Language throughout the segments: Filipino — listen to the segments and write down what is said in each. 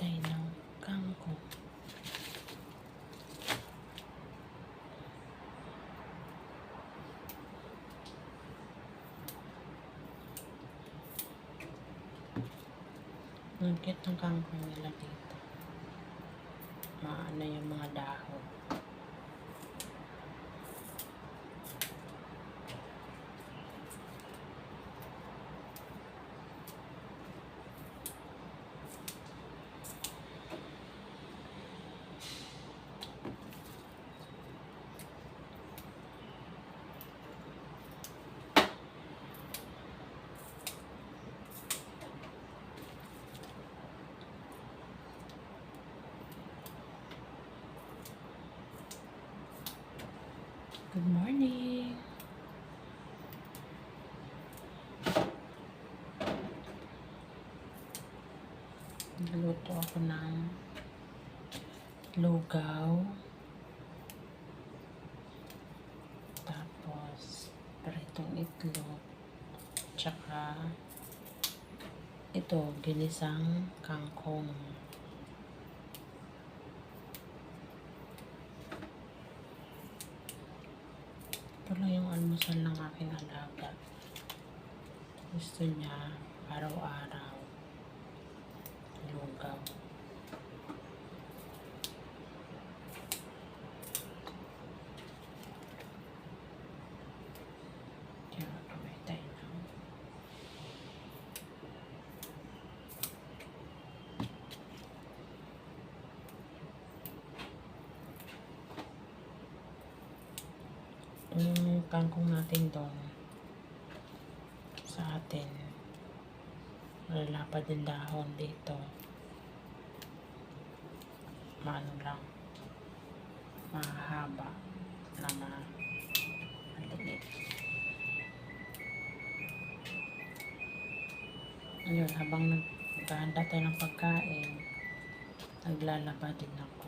tayo ng kangkong. Ang cute ng kangkong nila dito. Maano yung mga dahon. Good morning! Nagluto ako ng lugaw. Tapos, pritong itlog. Tsaka, ito, ginisang kangkong. Lang yung almusal ng aking alaga. Gusto niya araw-araw lugaw. Kaya kamay tayo ng yung kangkong natin doon sa atin. Malalapad yung dahon dito. Maano lang. Mahaba na ma maliit. Yun habang naghahanda tayo ng pagkain naglalaba din ako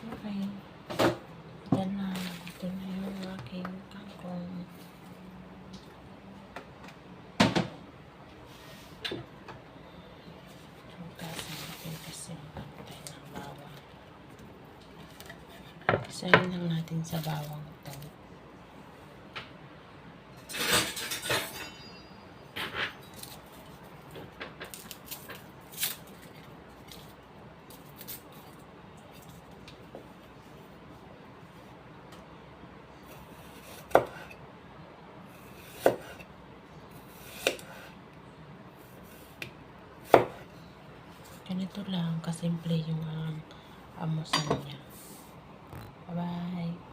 Okay. Ito na. Ito na yung aking kangkong. Tugasan natin kasi magpapatay ng bawang. Isayin lang natin sa bawang ito. Ganito lang, kasimple yung um, amusan niya. bye bye.